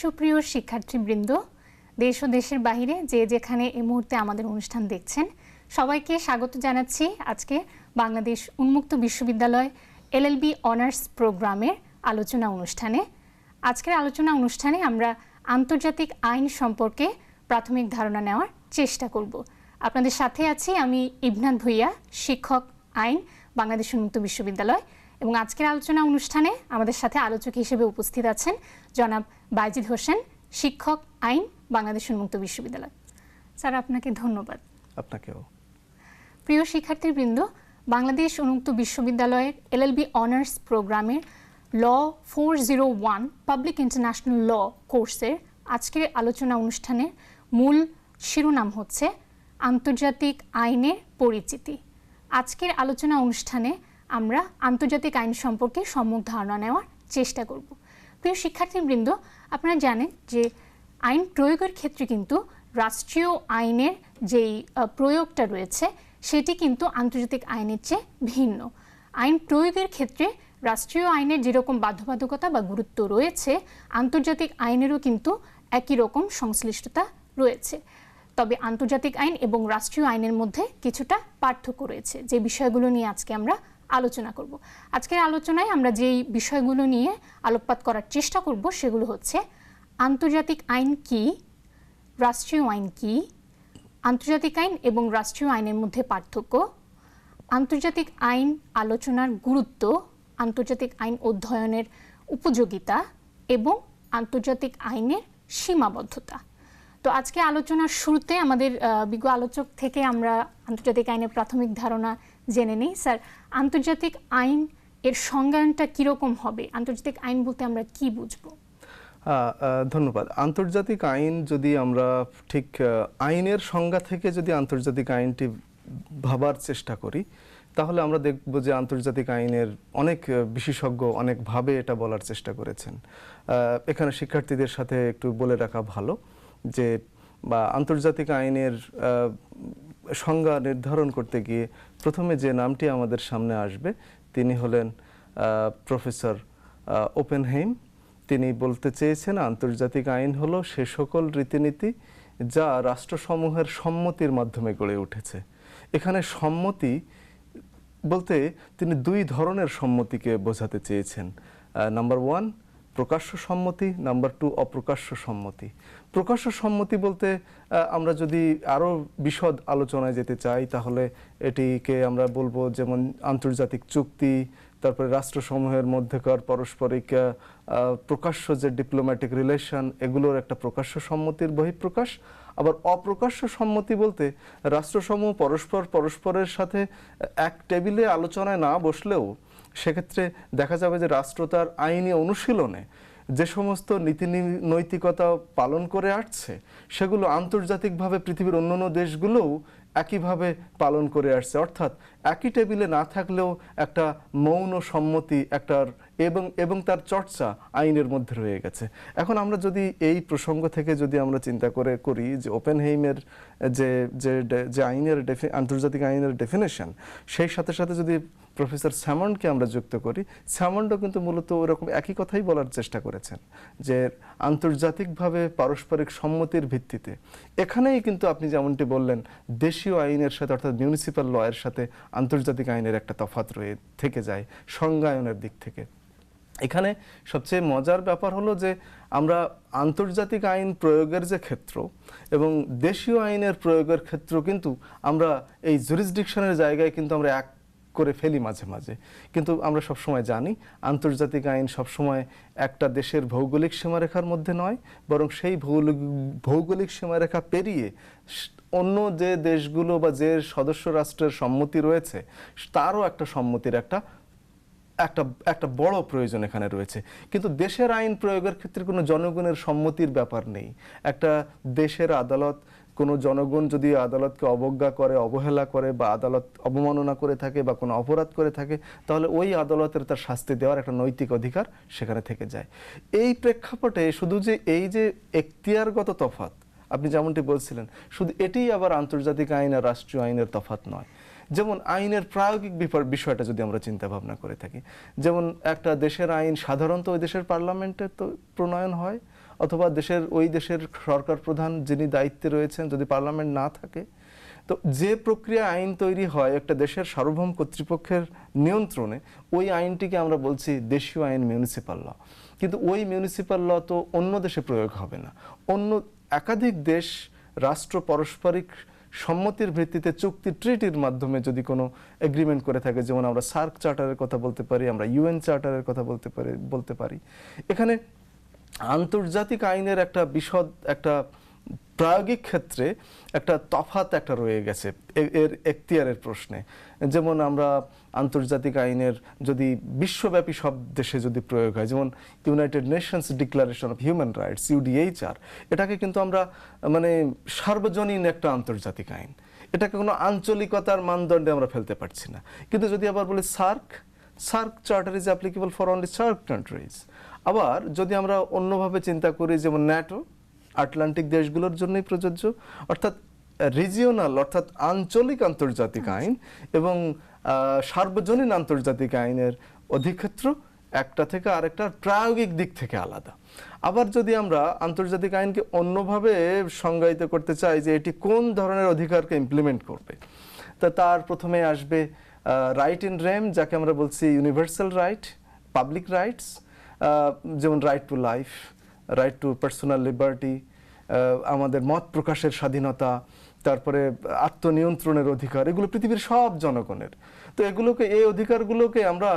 সুপ্রিয় শিক্ষার্থীবৃন্দ, দেশ ও দেশের বাইরে যে যেখানে এই মুহূর্তে আমাদের অনুষ্ঠান দেখছেন, সবাইকে স্বাগত জানাচ্ছি আজকে বাংলাদেশ উন্মুক্ত বিশ্ববিদ্যালয় এলএলবি অনার্স প্রোগ্রামের আলোচনা অনুষ্ঠানে। আজকের আলোচনা অনুষ্ঠানে আমরা আন্তর্জাতিক আইন সম্পর্কে প্রাথমিক ধারণা নেওয়ার চেষ্টা করব। আপনাদের সাথে আছি আমি ইবনাথ ভুইয়া, শিক্ষক আইন, বাংলাদেশ উন্মুক্ত বিশ্ববিদ্যালয় এবং আজকের আলোচনা অনুষ্ঠানে আমাদের সাথে আলোচক হিসেবে উপস্থিত আছেন জনাব বাইজিদ হোসেন শিক্ষক আইন বাংলাদেশ উন্মুক্ত বিশ্ববিদ্যালয়। স্যার আপনাকে ধন্যবাদ। আপনাকেও। প্রিয় শিক্ষার্থীবৃন্দ বাংলাদেশ উন্মুক্ত বিশ্ববিদ্যালয়ের এলএলবি অনার্স প্রোগ্রামের law four zero one public international law কোর্সের আজকের আলোচনা অনুষ্ঠানের মূল শিরোনাম হচ্ছে আন্তর্জাতিক আইনের পরিচিতি। আজকের আলোচনা অনুষ্ঠানে আমরা আন্তর্জাতিক আইন সম্পর্কে সম্যক ধারণা নেওয়ার চেষ্টা করব। প্রিয় শিক্ষার্থীবৃন্দ, আপনারা জানেন যে আইন প্রয়োগের ক্ষেত্রে কিন্তু রাষ্ট্রীয় আইনের যেই প্রয়োগটা রয়েছে, সেটি কিন্তু আন্তর্জাতিক আইনের চেয়ে ভিন্ন। আইন প্রয়োগের ক্ষেত্রে রাষ্ট্রীয় আইনের যেরকম বাধ্যবাধকতা বা গুরুত্ব রয়েছে, আন্তর্জাতিক আইনেরও কিন্তু একই রকম সংশ্লিষ্টতা রয়েছে। তবে আন্তর্জাতিক আইন এবং রাষ্ট্রীয় আইনের মধ্যে কিছুটা পার্থক্য রয়েছে। যে বিষয়গুলো নিয়ে আজকে আমরা আলোচনা করব। আজকের আলোচনায় আমরা যেই বিষয়গুলো নিয়ে আলোকপাত করার চেষ্টা করব সেগুলো হচ্ছে, আন্তর্জাতিক আইন কি, রাষ্ট্রীয় আইন কি, আন্তর্জাতিক আইন এবং রাষ্ট্রীয় আইনের মধ্যে পার্থক্য, আন্তর্জাতিক আইন আলোচনার গুরুত্ব, আন্তর্জাতিক আইন অধ্যয়নের উপযোগিতা এবং আন্তর্জাতিক আইনের সীমাবদ্ধতা। তো আজকে আলোচনার শুরুতে আমাদের বিজ্ঞ আলোচক থেকে আমরা আন্তর্জাতিক আইনের প্রাথমিক ধারণা জেনে নিই। স্যার, আন্তর্জাতিক আইন এর সংজ্ঞানটা কীরকম হবে? আন্তর্জাতিক আইন বলতে আমরা কি বুঝব? ধন্যবাদ। আন্তর্জাতিক আইন যদি আমরা ঠিক আইনের সংজ্ঞা থেকে যদি আন্তর্জাতিক আইনটি ভাবার চেষ্টা করি, তাহলে আমরা দেখব যে আন্তর্জাতিক আইনের অনেক বিশেষজ্ঞ অনেকভাবে এটা বলার চেষ্টা করেছেন। এখানে শিক্ষার্থীদের সাথে একটু বলে রাখা ভালো যে, বা আন্তর্জাতিক আইনের সংজ্ঞা নির্ধারণ করতে গিয়ে প্রথমে যে নামটি আমাদের সামনে আসবে, তিনি হলেন প্রফেসর ওপেনহেইম। তিনি বলতে চেয়েছেন, আন্তর্জাতিক আইন হলো সে সকল রীতিনীতি যা রাষ্ট্রসমূহের সম্মতির মাধ্যমে গড়ে উঠেছে। এখানে সম্মতি বলতে তিনি দুই ধরনের সম্মতিকে বোঝাতে চেয়েছেন। নাম্বার ওয়ান প্রকাশ্য সম্মতি নাম্বার টু অপ্রকাশ্য সম্মতি প্রকাশ্য সম্মতি বলতে আমরা যদি আরও বিশদ আলোচনায় যেতে চাই, তাহলে এটিকে আমরা বলব যেমন আন্তর্জাতিক চুক্তি, তারপরে রাষ্ট্রসমূহের মধ্যেকার পারস্পরিক প্রকাশ্য যে ডিপ্লোম্যাটিক রিলেশন এগুলোর একটা প্রকাশ্য সম্মতির বহিঃপ্রকাশ। আবার অপ্রকাশ্য সম্মতি বলতে, রাষ্ট্রসমূহ পরস্পর পরস্পরের সাথে এক টেবিলে আলোচনায় না বসলেও সেক্ষেত্রে দেখা যাবে যে রাষ্ট্র তার আইনি অনুশীলনে যে সমস্ত নীতি নৈতিকতা পালন করে আসছে, সেগুলো আন্তর্জাতিকভাবে পৃথিবীর অন্যান্য দেশগুলোও একইভাবে পালন করে আসছে। অর্থাৎ একই টেবিলে না থাকলেও একটা মৌন সম্মতি একটার এবং এবং তার চর্চা আইনের মধ্যে রয়ে গেছে। এখন আমরা যদি এই প্রসঙ্গ থেকে যদি আমরা চিন্তা করে করি যে ওপেনহেইমের যে যে যে আইনের আন্তর্জাতিক আইনের ডেফিনেশন, সেই সাথে সাথে যদি প্রফেসর স্যামন্ডকে আমরা যুক্ত করি। স্যামন্ডও কিন্তু মূলত ওরকম একই কথাই বলার চেষ্টা করেছেন, যে আন্তর্জাতিকভাবে পারস্পরিক সম্মতির ভিত্তিতে। এখানেই কিন্তু আপনি যেমনটি বললেন, দেশীয় আইনের সাথে অর্থাৎ মিউনিসিপ্যাল ল এর সাথে আন্তর্জাতিক আইনের একটা তফাৎ রয়ে থেকে যায়, সংজ্ঞায়নের দিক থেকে। এখানে সবচেয়ে মজার ব্যাপার হলো যে আমরা আন্তর্জাতিক আইন প্রয়োগের যে ক্ষেত্র এবং দেশীয় আইনের প্রয়োগের ক্ষেত্র কিন্তু আমরা এই জুরিসডিকশনের জায়গায় কিন্তু আমরা এক করে ফেলি মাঝে মাঝে। কিন্তু আমরা সবসময় জানি, আন্তর্জাতিক আইন সবসময় একটা দেশের ভৌগোলিক সীমারেখার মধ্যে নয়, বরং সেই ভৌগোলিক ভৌগোলিক সীমারেখা পেরিয়ে অন্য যে দেশগুলো বা যে সদস্য রাষ্ট্রের সম্মতি রয়েছে, তারও একটা সম্মতির একটা একটা একটা বড় প্রয়োজন এখানে রয়েছে। কিন্তু দেশের আইন প্রয়োগের ক্ষেত্রে কোনো জনগণের সম্মতির ব্যাপার নেই। একটা দেশের আদালত কোনো জনগণ যদি আদালতকে অবজ্ঞা করে, অবহেলা করে বা আদালত অবমাননা করে থাকে বা কোনো অপরাধ করে থাকে, তাহলে ওই আদালতের তার শাস্তি দেওয়ার একটা নৈতিক অধিকার সেখানে থেকে যায়। এই প্রেক্ষাপটে শুধু যে এই যে এখতিয়ারগত তফাৎ, আপনি যেমনটি বলছিলেন, শুধু এটিই আবার আন্তর্জাতিক আইন আর রাষ্ট্রীয় আইনের তফাত নয়। যেমন আইনের প্রায়োগিক বিষয়টা যদি আমরা চিন্তা ভাবনা করে থাকি, যেমন একটা দেশের আইন সাধারণত ওই দেশের পার্লামেন্টে তো প্রণয়ন হয় অথবা দেশের, ওই দেশের সরকার প্রধান যিনি দায়িত্বে রয়েছেন, যদি পার্লামেন্ট না থাকে, তো যে প্রক্রিয়া আইন তৈরি হয় একটা দেশের সার্বভৌম কর্তৃপক্ষের নিয়ন্ত্রণে, ওই আইনটিকে আমরা বলছি দেশীয় আইন মিউনিসিপাল ল কিন্তু ওই মিউনিসিপাল ল তো অন্য দেশে প্রয়োগ হবে না। অন্য একাধিক দেশ রাষ্ট্র পারস্পরিক সম্মতির ভিত্তিতে চুক্তি ট্রিটির মাধ্যমে যদি কোনো এগ্রিমেন্ট করে থাকে, যেমন আমরা সার্ক চার্টারের কথা বলতে পারি, আমরা ইউএন চার্টারের কথা বলতে পারি বলতে পারি। এখানে আন্তর্জাতিক আইনের একটা বিশদ, একটা প্রায়োগিক ক্ষেত্রে একটা তফাত একটা রয়ে গেছে এর এখতিয়ারের প্রশ্নে। যেমন আমরা আন্তর্জাতিক আইনের যদি বিশ্বব্যাপী সব দেশে যদি প্রয়োগ হয়, যেমন united nations declaration of human rights UDHR এটাকে কিন্তু আমরা মানে সার্বজনীন একটা আন্তর্জাতিক আইন। এটাকে কোনো আঞ্চলিকতার মানদণ্ডে আমরা ফেলতে পারছি না। কিন্তু যদি আবার বলি SAARC SAARC charter is applicable for only SAARC countries আবার যদি আমরা অন্যভাবে চিন্তা করি যেমন ন্যাটো আটলান্টিক দেশগুলোর জন্যই প্রযোজ্য অর্থাৎ রিজিওনাল অর্থাৎ আঞ্চলিক আন্তর্জাতিক আইন এবং সার্বজনীন আন্তর্জাতিক আইনের অধিক্ষেত্র একটা থেকে আরেকটার প্রায়োগিক দিক থেকে আলাদা। আবার যদি আমরা আন্তর্জাতিক আইনকে অন্যভাবে সংজ্ঞায়িত করতে চাই যে এটি কোন ধরনের অধিকারকে ইমপ্লিমেন্ট করবে তা তার প্রথমে আসবে রাইট ইন রেম যাকে আমরা বলছি ইউনিভার্সাল রাইট পাবলিক রাইটস যেমন right to life right to personal liberty আমাদের মত প্রকাশের স্বাধীনতা, তারপরে আত্মনিয়ন্ত্রণের অধিকার, এগুলো পৃথিবীর সব জনগণের। তো এগুলোকে, এই অধিকারগুলোকে আমরা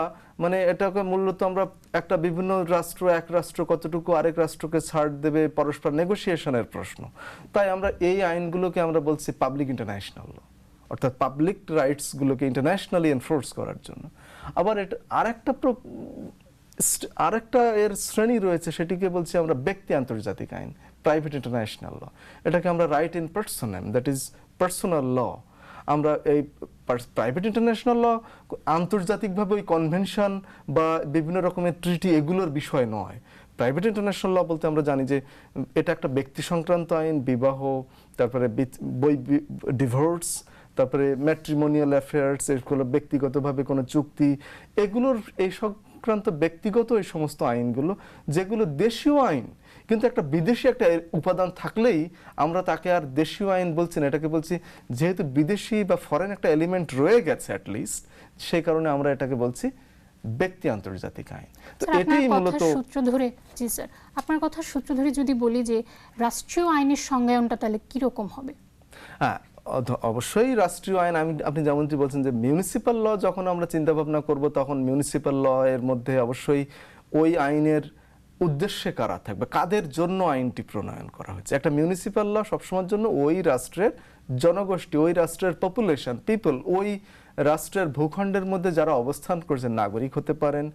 মানে এটাকে মূলত আমরা একটা বিভিন্ন রাষ্ট্র, এক রাষ্ট্র কতটুকু আরেক রাষ্ট্রকে ছাড় দেবে, পরস্পর নেগোসিয়েশনের প্রশ্ন। তাই আমরা এই আইনগুলোকে আমরা বলছি পাবলিক ইন্টারন্যাশনাল অর্থাৎ পাবলিক রাইটসগুলোকে ইন্টারন্যাশনালি এনফোর্স করার জন্য। আবার এটা আরেকটা আরেকটা এর শ্রেণি রয়েছে, সেটিকে বলছি আমরা ব্যক্তি আন্তর্জাতিক আইন প্রাইভেট ইন্টারন্যাশনাল ল এটাকে আমরা right in personam that is personal law আমরা এই প্রাইভেট ইন্টারন্যাশনাল ল আন্তর্জাতিকভাবে ওই কনভেনশন বা বিভিন্ন রকমের ট্রিটি এগুলোর বিষয় নয়। প্রাইভেট ইন্টারন্যাশনাল ল বলতে আমরা জানি যে, এটা একটা ব্যক্তি সংক্রান্ত আইন, বিবাহ, তারপরে বই ডিভোর্স তারপরে ম্যাট্রিমোনিয়াল অ্যাফেয়ার্স এগুলো ব্যক্তিগতভাবে কোনো চুক্তি, এগুলোর এই সংক্রান্ত ব্যক্তিগত এই সমস্ত আইনগুলো যেগুলো দেশীয় আইন কিন্তু একটা বিদেশি একটা উপাদান থাকলেই আমরা তাকে আর দেশীয় আইন বলছি না এটাকে বলছি যেহেতু বিদেশি বা ফরেন একটা এলিমেন্ট রয়ে গেছে অ্যাটলিস্ট সেই কারণে আমরা এটাকে বলছি ব্যক্তি আন্তর্জাতিক আইন। তো এটাই মূলত সূত্র ধরে জি স্যার আপনার কথার সূত্র ধরে যদি বলি যে রাষ্ট্রীয় আইনের সংজ্ঞায়নটা তাহলে কীরকম হবে? হ্যাঁ অবশ্যই রাষ্ট্রীয় আইন, আমি, আপনি যেমনটি বলছেন যে মিউনিসিপ্যাল ল যখন আমরা চিন্তা ভাবনা করব, তখন মিউনিসিপ্যাল ল এর মধ্যে অবশ্যই ওই আইনের উদ্দেশ্যে কারা থাকবে, কাদের জন্য আইনটি প্রণয়ন করা হয়েছে। একটা মিউনিসিপ্যাল ল সবসময়ের জন্য ওই রাষ্ট্রের জনগোষ্ঠী, ওই রাষ্ট্রের পপুলেশন পিপল ওই রাষ্ট্রের ভূখণ্ডের মধ্যে যারা অবস্থান করছেন নাগরিক হতে পারেন,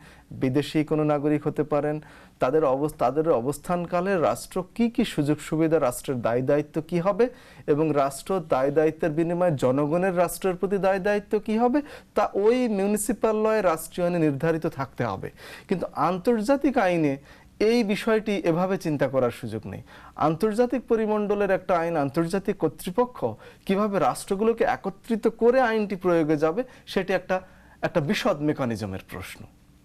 বিদেশি কোনো নাগরিক হতে পারেন, তাদের অবস্থা তাদের অবস্থানকালে রাষ্ট্র কি কি সুযোগ সুবিধা, রাষ্ট্রের দায় দায়িত্ব কি হবে এবং রাষ্ট্র দায় দায়িত্বের বিনিময়ে জনগণের রাষ্ট্রের প্রতি দায় দায়িত্ব কি হবে, তা ওই মিউনিসিপ্যাল লয়ে রাষ্ট্রীয় আইনে নির্ধারিত থাকতে হবে। কিন্তু আন্তর্জাতিক আইনে এই বিষয়টি এভাবে চিন্তা করার সুযোগ নেই। আন্তর্জাতিক পরিমণ্ডলের একটা আইন, আন্তর্জাতিক কর্তৃপক্ষ কীভাবে রাষ্ট্রগুলোকে একত্রিত করে আইনটি প্রয়োগে যাবে, সেটি একটা একটা বিশদ মেকানিজমের প্রশ্ন।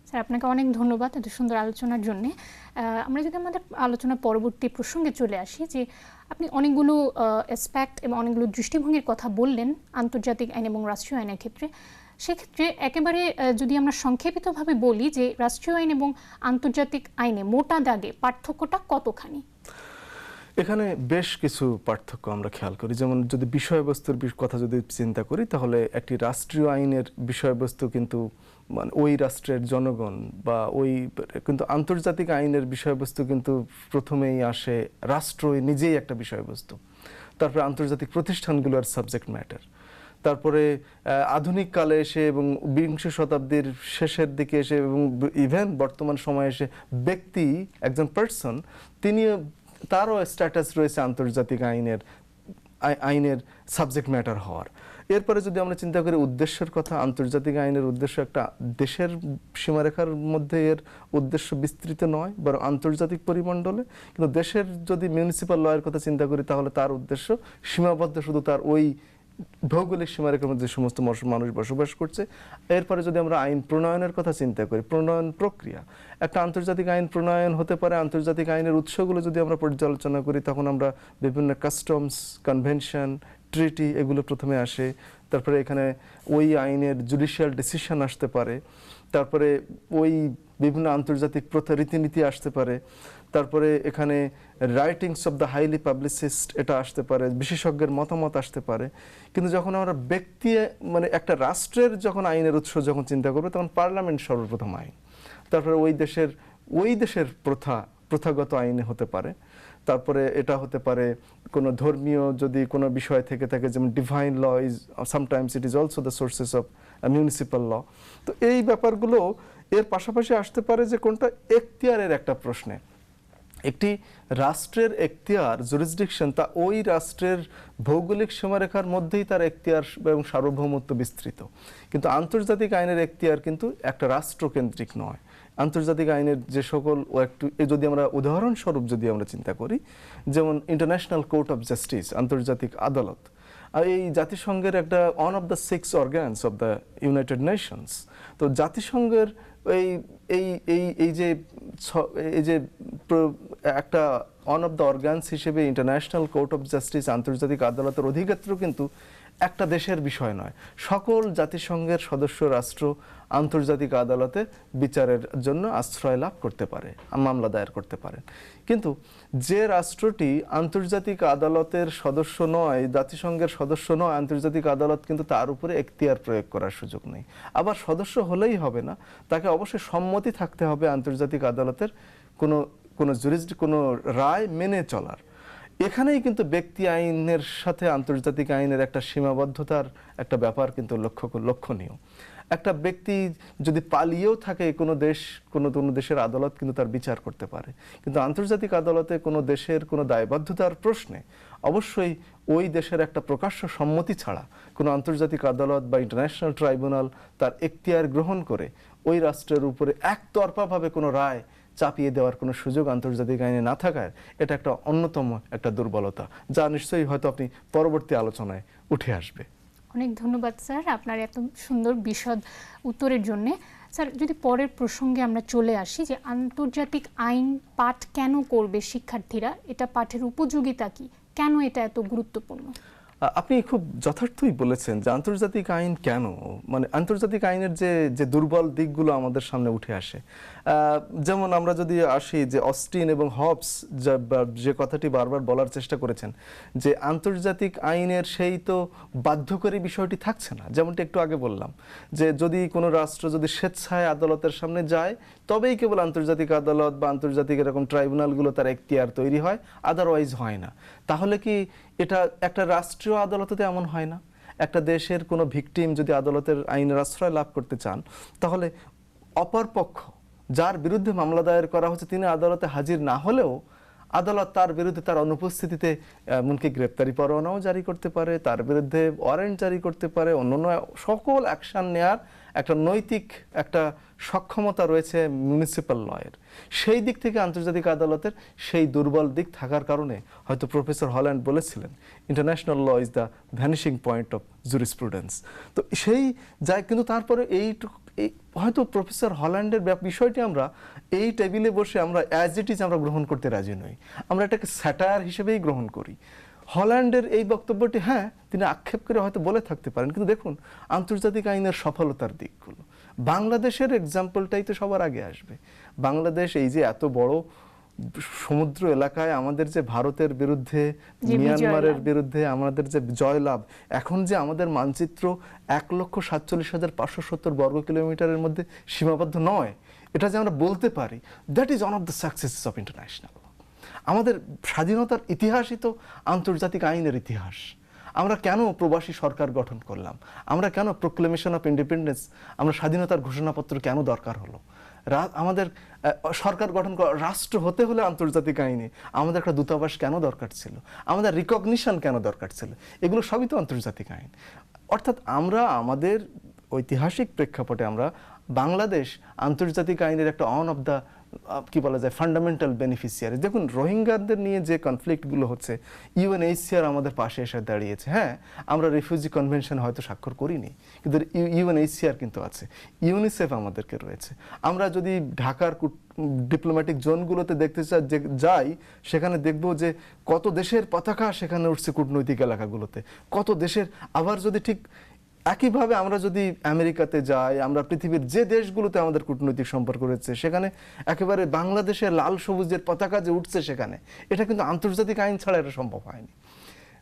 স্যার, আপনাকে অনেক ধন্যবাদ এত সুন্দর আলোচনার জন্য। আমরা যদি আমাদের আলোচনার পরবর্তী প্রসঙ্গে চলে আসি যে, আপনি অনেকগুলো অ্যাসপেক্ট এবং অনেকগুলো দৃষ্টিভঙ্গির কথা বললেন আন্তর্জাতিক আইন এবং রাষ্ট্রীয় আইনের ক্ষেত্রে। সেক্ষেত্রে একেবারে যদি আমরা সংক্ষেপিতভাবে বলি যে রাষ্ট্রীয় আইন এবং আন্তর্জাতিক আইনে মোটা দাগে পার্থক্যটা কতখানি? এখানে বেশ কিছু পার্থক্য আমরা খেয়াল করি। যেমন যদি বিষয়বস্তুর কথা যদি চিন্তা করি, তাহলে একটি রাষ্ট্রীয় আইনের বিষয়বস্তু কিন্তু মানে ওই রাষ্ট্রের জনগণ বা ওই, কিন্তু আন্তর্জাতিক আইনের বিষয়বস্তু কিন্তু প্রথমেই আসে রাষ্ট্রই নিজেই একটা বিষয়বস্তু। তারপরে আন্তর্জাতিক প্রতিষ্ঠানগুলোর সাবজেক্ট ম্যাটার। তারপরে আধুনিক কালে এসে এবং বিংশ শতাব্দীর শেষের দিকে এসে এবং ইভেন বর্তমান সময়ে এসে ব্যক্তি, একজন পার্সন তিনি তারও স্ট্যাটাস রয়েছে আন্তর্জাতিক আইনের আইনের সাবজেক্ট ম্যাটার হওয়ার। এরপরে যদি আমরা চিন্তা করি উদ্দেশ্যের কথা, আন্তর্জাতিক আইনের উদ্দেশ্য একটা দেশের সীমারেখার মধ্যে এর উদ্দেশ্য বিস্তৃত নয়, বরং আন্তর্জাতিক পরিমণ্ডলে। কিন্তু দেশের যদি মিউনিসিপাল লয়ের কথা চিন্তা করি, তাহলে তার উদ্দেশ্য সীমাবদ্ধ, শুধু তার ওই ভৌগোলিক সীমারেখার মধ্যে যে সমস্ত মানুষ বসবাস করছে, এরপরে যদি আমরা আইন প্রণয়নের কথা চিন্তা করি, প্রণয়ন প্রক্রিয়া, একটা আন্তর্জাতিক আইন প্রণয়ন হতে পারে, আন্তর্জাতিক আইনের উৎসগুলো যদি আমরা পর্যালোচনা করি, তখন আমরা বিভিন্ন কাস্টমস কনভেনশন ট্রিটি এগুলো প্রথমে আসে, তারপরে এখানে ওই আইনের জুডিশিয়াল ডিসিশন আসতে পারে, তারপরে ওই বিভিন্ন আন্তর্জাতিক প্রথা রীতিনীতি আসতে পারে তারপরে এখানে writings of the highly publicist এটা আসতে পারে, বিশেষজ্ঞের মতামত আসতে পারে। কিন্তু যখন আমরা ব্যক্তি মানে একটা রাষ্ট্রের যখন আইনের উৎস যখন চিন্তা করব, তখন পার্লামেন্ট সর্বপ্রথম আইন। তারপরে ওই দেশের ওই দেশের প্রথা, প্রথাগত আইনে হতে পারে। তারপরে এটা হতে পারে কোনো ধর্মীয় যদি কোনো বিষয় থেকে থাকে, যেমন divine law is sometimes it is also the sources of municipal law তো এই ব্যাপারগুলো এর পাশাপাশি আসতে পারে যে কোনটা এখতিয়ারের একটা প্রশ্নে। একটি রাষ্ট্রের এখতিয়ার জুরিসডিকশন তা ওই রাষ্ট্রের ভৌগোলিক সীমারেখার মধ্যেই তার এখতিয়ার এবং সার্বভৌমত্ব বিস্তৃত। কিন্তু আন্তর্জাতিক আইনের এখতিয়ার কিন্তু একটা রাষ্ট্রকেন্দ্রিক নয়। আন্তর্জাতিক আইনের যে সকল ও একটু যদি আমরা উদাহরণস্বরূপ যদি আমরা চিন্তা করি, যেমন ইন্টারন্যাশনাল কোর্ট অফ জাস্টিস আন্তর্জাতিক আদালত এই জাতিসংঘের একটা one of the six organs of the united nations তো জাতিসংঘের এই এই এই এই যে এই যে একটা অন অফ দ্য অর্গানস হিসেবে ইন্টারন্যাশনাল কোর্ট অফ জাস্টিস আন্তর্জাতিক আদালতের অধিক্ষেত্র কিন্তু একটা দেশের বিষয় নয়। সকল জাতিসংঘের সদস্য, রাষ্ট্র আন্তর্জাতিক আদালতে বিচারের জন্য আশ্রয় লাভ করতে পারে, মামলা দায়ের করতে পারে। কিন্তু যে রাষ্ট্রটি আন্তর্জাতিক আদালতের সদস্য নয়, জাতিসংঘের সদস্য নয়, আন্তর্জাতিক আদালত কিন্তু তার উপরে এখতিয়ার প্রয়োগ করার সুযোগ নেই। আবার সদস্য হলেই হবে না, তাকে অবশ্যই সম্মতি থাকতে হবে আন্তর্জাতিক আদালতের কোনো কোনো জুরিসড কোনো রায় মেনে চলার। এখানেই কিন্তু ব্যক্তি আইনের সাথে আন্তর্জাতিক আইনের একটা সীমাবদ্ধতার একটা ব্যাপার কিন্তু লক্ষ্য লক্ষণীয়। একটা ব্যক্তি যদি পালিয়েও থাকে কোনো দেশ, কোনো কোনো দেশের আদালত কিন্তু তার বিচার করতে পারে। কিন্তু আন্তর্জাতিক আদালতে কোনো দেশের কোনো দায়বদ্ধতার প্রশ্নে অবশ্যই ওই দেশের একটা প্রকাশ্য সম্মতি ছাড়া কোনো আন্তর্জাতিক আদালত বা ইন্টারন্যাশনাল ট্রাইব্যুনাল তার এখতিয়ার গ্রহণ করে ওই রাষ্ট্রের উপরে একতরফাভাবে কোনো রায় চাপিয়ে দেওয়ার কোনো সুযোগ আন্তর্জাতিক আইনে না থাকায় এটা একটা অন্যতম একটা দুর্বলতা, যা নিশ্চয়ই হয়তো আপনি পরবর্তী আলোচনায় উঠে আসবে। অনেক ধন্যবাদ, স্যার, আপনার এত সুন্দর বিশদ উত্তরের জন্য। স্যার, যদি পরের প্রসঙ্গে আমরা চলে আসি যে আন্তর্জাতিক আইন পাঠ কেন করবে শিক্ষার্থীরা, এটা পাঠের উপযোগিতা কি? কেন এটা এত গুরুত্বপূর্ণ? আপনি খুব যথার্থই বলেছেন যে আন্তর্জাতিক আইন কেন? মানে আন্তর্জাতিক আইনের যে যে দুর্বল দিকগুলো আমাদের সামনে উঠে আসে। যেমন আমরা যদি আসি যে অস্টিন এবং হবস যে কথাটি বারবার বলার চেষ্টা করেছেন, যে আন্তর্জাতিক আইনের সেই তো বাধ্যকরী বিষয়টি থাকছে না, যেমনটি একটু আগে বললাম, যে যদি কোনো রাষ্ট্র যদি স্বেচ্ছায় আদালতের সামনে যায়, তবেই কেবল আন্তর্জাতিক আদালত বা আন্তর্জাতিক এরকম ট্রাইব্যুনালগুলো তার এখতিয়ার তৈরি হয় আদারওয়াইজ হয় না। তাহলে কি এটা একটা রাষ্ট্রীয় আদালতে এমন হয় না? একটা দেশের কোনো ভিকটিম যদি আদালতের আইনের আশ্রয় লাভ করতে চান, তাহলে অপরপক্ষ যার বিরুদ্ধে মামলা দায়ের করা হচ্ছে, তিনি আদালতে হাজির না হলেও আদালত তার বিরুদ্ধে তার অনুপস্থিতিতে এমনকি গ্রেপ্তারি পরোয়ানাও জারি করতে পারে, তার বিরুদ্ধে ওয়ারেন্ট জারি করতে পারে অন্য সকল অ্যাকশান নেয়ার একটা নৈতিক, একটা সক্ষমতা রয়েছে মিউনিসিপ্যাল লয়ের সেই দিক থেকে আন্তর্জাতিক আদালতের সেই দুর্বল দিক থাকার কারণে হয়তো প্রফেসর হল্যান্ড বলেছিলেন international law is the vanishing point of jurisprudence তো সেই যায়, কিন্তু তারপরে এই হয়তো প্রফেসর হল্যান্ডের বিষয়টি আমরা এই টেবিলে বসে আমরা অ্যাজ ইট ইজ আমরা গ্রহণ করতে রাজি নই। আমরা এটাকে স্যাটায়ার হিসেবেই গ্রহণ করি। হল্যান্ডের এই বক্তব্যটি হ্যাঁ তিনি আক্ষেপ করে হয়তো বলে থাকতে পারেন। কিন্তু দেখুন আন্তর্জাতিক আইনের সফলতার দিকগুলো। বাংলাদেশের এক্সাম্পলটাই তো সবার আগে আসবে। বাংলাদেশ এই যে এত বড় সমুদ্র এলাকায় আমাদের যে ভারতের বিরুদ্ধে মিয়ানমারের বিরুদ্ধে আমাদের যে জয়লাভ এখন যে আমাদের মানচিত্র এক লক্ষ সাতচল্লিশ হাজার পাঁচশো সত্তর বর্গ কিলোমিটারের মধ্যে সীমাবদ্ধ নয় এটা যে আমরা বলতে পারি that is one of the success of international আমাদের স্বাধীনতার ইতিহাসই তো আন্তর্জাতিক আইনের ইতিহাস। আমরা কেন প্রবাসী সরকার গঠন করলাম? আমরা কেন প্রোক্লেমেশন অফ ইন্ডিপেন্ডেন্স আমরা স্বাধীনতার ঘোষণাপত্র কেন দরকার হলো? আমাদের সরকার গঠন রাষ্ট্র হতে হলে আন্তর্জাতিক আইনে আমাদের একটা দূতাবাস কেন দরকার ছিল? আমাদের রিকগনিশন কেন দরকার ছিল? এগুলো সবই তো আন্তর্জাতিক আইন। অর্থাৎ আমরা, আমাদের ঐতিহাসিক প্রেক্ষাপটে আমরা বাংলাদেশ আন্তর্জাতিক আইনের একটা অন অফ দ্য কি বলা যায় ফান্ডামেন্টাল বেনিফিসিয়ারি দেখুন, রোহিঙ্গাদের নিয়ে যে কনফ্লিক্টগুলো হচ্ছে ইউএনএইচসিআর আমাদের পাশে এসে দাঁড়িয়েছে। হ্যাঁ আমরা রিফিউজি কনভেনশন হয়তো স্বাক্ষর করিনি, কিন্তু ইউএনএইচসিআর কিন্তু আছে ইউনিসেফ আমাদেরকে রয়েছে। আমরা যদি ঢাকার ডিপ্লোম্যাটিক জোনগুলোতে দেখতে যাই, সেখানে দেখব যে কত দেশের পতাকা সেখানে উঠছে কূটনৈতিক এলাকাগুলোতে। কত দেশের, আবার যদি ঠিক একইভাবে আমরা যদি আমেরিকাতে যাই, আমরা পৃথিবীর যে দেশগুলোতে আমাদের কূটনৈতিক সম্পর্ক রয়েছে, সেখানে একেবারে বাংলাদেশের লাল সবুজের পতাকা যে উঠছে সেখানে, এটা কিন্তু আন্তর্জাতিক আইন ছাড়া এটা সম্ভব হয়নি।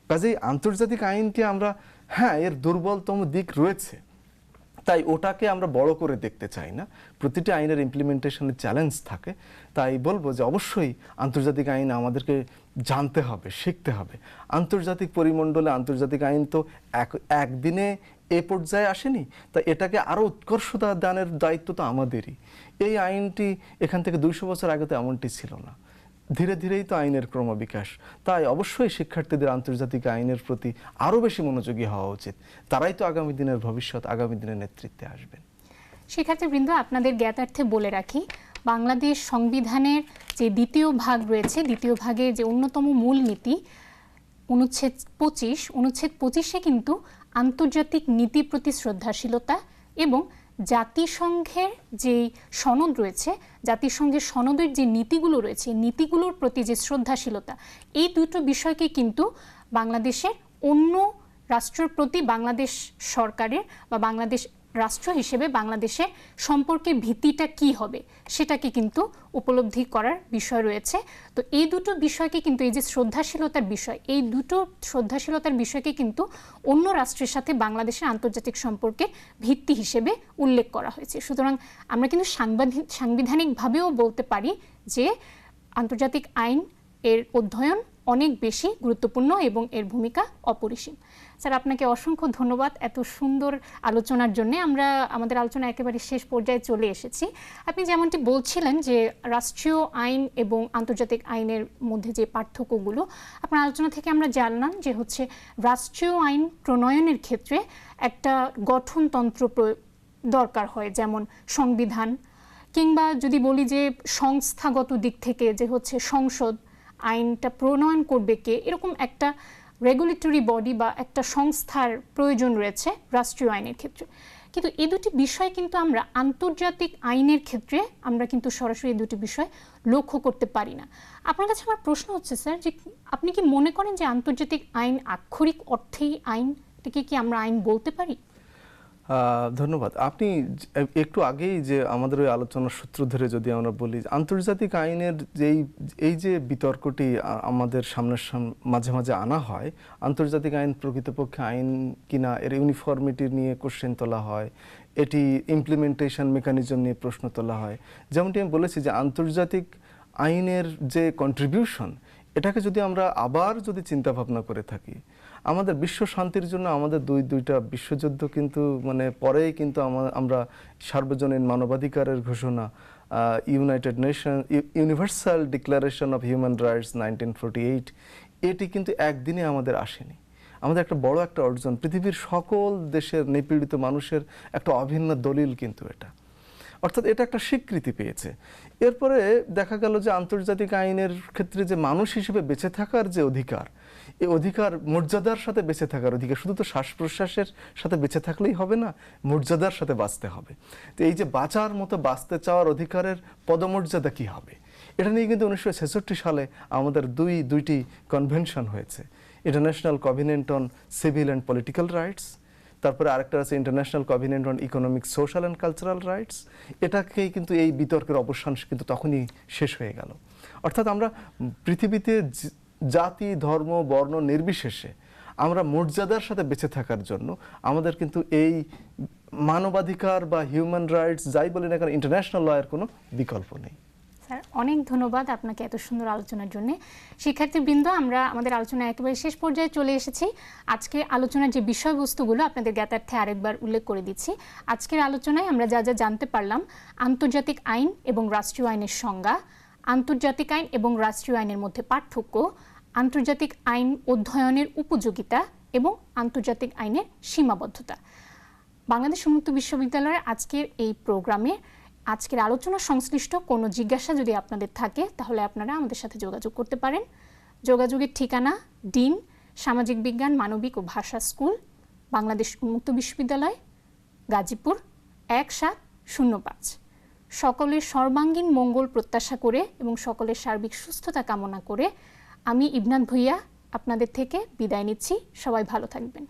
কাজেই আন্তর্জাতিক আইনকে আমরা হ্যাঁ এর দুর্বলতম দিক রয়েছে, তাই ওটাকে আমরা বড় করে দেখতে চাই না। প্রতিটি আইনের ইমপ্লিমেন্টেশনের চ্যালেঞ্জ থাকে, তাই বলব যে অবশ্যই আন্তর্জাতিক আইন আমাদেরকে জানতে হবে, শিখতে হবে। আন্তর্জাতিক পরিমণ্ডলে আন্তর্জাতিক আইন তো এক, একদিনে এ পর্যায়ে আসেনি, তা এটাকে আরও উৎকর্ষতা দানের দায়িত্ব তো আমাদেরই। এই আইনটি এখান থেকে দুইশো বছর আগে তো এমনটি ছিল না। ধীরে ধীরেই তো আইনের ক্রমবিকাশ। তাই অবশ্যই শিক্ষার্থীদের আন্তর্জাতিক আইনের প্রতি আরও বেশি মনোযোগী হওয়া উচিত। তারাই তো আগামী দিনের ভবিষ্যৎ, আগামী দিনের নেতৃত্বে আসবেন। শিক্ষার্থীবৃন্দ আপনাদের জ্ঞাতার্থে বলে রাখি, বাংলাদেশ সংবিধানের যে দ্বিতীয় ভাগ রয়েছে, দ্বিতীয় ভাগের যে অন্যতম মূল নীতি অনুচ্ছেদ পঁচিশ, অনুচ্ছেদ পঁচিশে কিন্তু আন্তর্জাতিক নীতি প্রতি শ্রদ্ধাশীলতা এবং জাতিসংঘের যে সনদ রয়েছে, জাতিসংঘের সনদের যে নীতিগুলো রয়েছে নীতিগুলোর প্রতি যে শ্রদ্ধাশীলতা, এই দুটো বিষয়কে কিন্তু বাংলাদেশের অন্য রাষ্ট্রের প্রতি বাংলাদেশ সরকারের বা বাংলাদেশ রাষ্ট্র হিসেবে বাংলাদেশে সম্পর্কের ভিত্তিটা কি হবে সেটাকে কিন্তু উপলব্ধি করার বিষয় রয়েছে। তো এই দুটো বিষয়কে কিন্তু এই যে শ্রদ্ধাশীলতার বিষয়, এই দুটো শ্রদ্ধাশীলতার বিষয়কে কিন্তু অন্য রাষ্ট্রের সাথে বাংলাদেশের আন্তর্জাতিক সম্পর্কে ভিত্তি হিসেবে উল্লেখ করা হয়েছে। সুতরাং আমরা কিন্তু সাংবাদিক সাংবিধানিকভাবেও বলতে পারি যে আন্তর্জাতিক আইন এর অধ্যয়ন অনেক বেশি গুরুত্বপূর্ণ এবং এর ভূমিকা অপরিসীম। স্যার, আপনাকে অসংখ্য ধন্যবাদ এত সুন্দর আলোচনার জন্য। আমরা আমাদের আলোচনা একেবারে শেষ পর্যায়ে চলে এসেছি। আপনি যেমনটি বলছিলেন যে রাষ্ট্রীয় আইন এবং আন্তর্জাতিক আইনের মধ্যে যে পার্থক্যগুলো, আপনার আলোচনা থেকে আমরা জানলাম যে হচ্ছে রাষ্ট্রীয় আইন প্রণয়নের ক্ষেত্রে একটা গঠনতন্ত্র দরকার হয়, যেমন সংবিধান, কিংবা যদি বলি যে সংস্থাগত দিক থেকে যে হচ্ছে সংসদ আইনটা প্রণয়ন করবে কে, এরকম একটা রেগুলেটরি বডি বা একটা সংস্থার প্রয়োজন রয়েছে রাষ্ট্রীয় আইনের ক্ষেত্রে। কিন্তু এই দুটি বিষয় কিন্তু আমরা আন্তর্জাতিক আইনের ক্ষেত্রে আমরা কিন্তু সরাসরি এই দুটি বিষয় লক্ষ্য করতে পারি না। আপনার কাছে আমার প্রশ্ন হচ্ছে, স্যার, যে আপনি কি মনে করেন যে আন্তর্জাতিক আইন আক্ষরিক অর্থেই আইন? থেকে কি আমরা আইন বলতে পারি? ধন্যবাদ। আপনি একটু আগেই যে আমাদের ওই আলোচনার সূত্র ধরে যদি আমরা বলি, আন্তর্জাতিক আইনের যেই, এই যে বিতর্কটি আমাদের সামনের সাম- মাঝে মাঝে আনা হয়, আন্তর্জাতিক আইন প্রকৃতপক্ষে আইন কিনা এর ইউনিফর্মিটি নিয়ে কোশ্চেন তোলা হয়, এটি ইমপ্লিমেন্টেশন মেকানিজম নিয়ে প্রশ্ন তোলা হয়, যেমনটি আমি বলেছি যে আন্তর্জাতিক আইনের যে কন্ট্রিবিউশন এটাকে যদি আমরা আবার যদি চিন্তা ভাবনা করে থাকি আমাদের বিশ্ব শান্তির জন্য আমাদের দুই, দুইটা বিশ্বযুদ্ধ কিন্তু মানে পরেই কিন্তু আমরা সার্বজনীন মানবাধিকারের ঘোষণা united nation universal declaration of human rights nineteen এটি কিন্তু একদিনে আমাদের আসেনি। আমাদের একটা বড় একটা অর্জন। পৃথিবীর সকল দেশের নিপীড়িত মানুষের একটা অভিন্ন দলিল কিন্তু এটা। অর্থাৎ এটা একটা স্বীকৃতি পেয়েছে। এরপরে দেখা গেল যে আন্তর্জাতিক আইনের ক্ষেত্রে যে মানুষ হিসেবে বেঁচে থাকার যে অধিকার এই অধিকার মর্যাদার সাথে বেঁচে থাকার অধিকার, শুধু তো শ্বাস প্রশ্বাসের সাথে বেঁচে থাকলেই হবে না, মর্যাদার সাথে বাঁচতে হবে। তো এই যে বাঁচার মতো বাঁচতে চাওয়ার অধিকারের পদমর্যাদা কি হবে? এটা নিয়ে কিন্তু উনিশশো ছেষট্টি সালে আমাদের দুই, দুইটি কনভেনশন হয়েছে। International covenant on civil and political rights তারপরে আরেকটা আছে international covenant on economic social and cultural rights এটাকেই কিন্তু এই বিতর্কের অবসান কিন্তু তখনই শেষ হয়ে গেল। অর্থাৎ আমরা পৃথিবীতে জাতি, ধর্ম, বর্ণ নির্বিশেষে আমরা মর্যাদার সাথে বেঁচে থাকার জন্য আমাদের কিন্তু এই মানবাধিকার বা হিউম্যান রাইটস যাই বলি না কারণ ইন্টারন্যাশনাল লয়ের কোনো বিকল্প নেই। অনেক ধন্যবাদ আপনাকে এত সুন্দর আলোচনার জন্য। শিক্ষার্থীবৃন্দ, আমরা আমাদের আলোচনা একেবারে শেষ পর্যায়ে চলে এসেছি। আজকে আলোচনার যে বিষয়বস্তুগুলো আপনাদের জ্ঞাতার্থে আরেকবার উল্লেখ করে দিচ্ছি। আজকের আলোচনায় আমরা যা যা জানতে পারলাম, আন্তর্জাতিক আইন এবং রাষ্ট্রীয় আইনের সংজ্ঞা, আন্তর্জাতিক আইন এবং রাষ্ট্রীয় আইনের মধ্যে পার্থক্য, আন্তর্জাতিক আইন অধ্যয়নের উপযোগিতা এবং আন্তর্জাতিক আইনের সীমাবদ্ধতা। বাংলাদেশ উন্মুক্ত বিশ্ববিদ্যালয়ের আজকের এই প্রোগ্রামে আজকের আলোচনা সংশ্লিষ্ট, কোনো জিজ্ঞাসা যদি আপনাদের থাকে, তাহলে আপনারা আমাদের সাথে যোগাযোগ করতে পারেন। যোগাযোগের ঠিকানা ডিন, সামাজিক বিজ্ঞান, মানবিক ও ভাষা স্কুল, বাংলাদেশ উন্মুক্ত বিশ্ববিদ্যালয়, গাজীপুর এক সাত শূন্য পাঁচ। সকলের সর্বাঙ্গীন মঙ্গল প্রত্যাশা করে এবং সকলের সার্বিক সুস্থতা কামনা করে আমি ইবনাথ ভুইয়া, আপনাদের থেকে বিদায় নিচ্ছি। সবাই ভালো থাকবেন।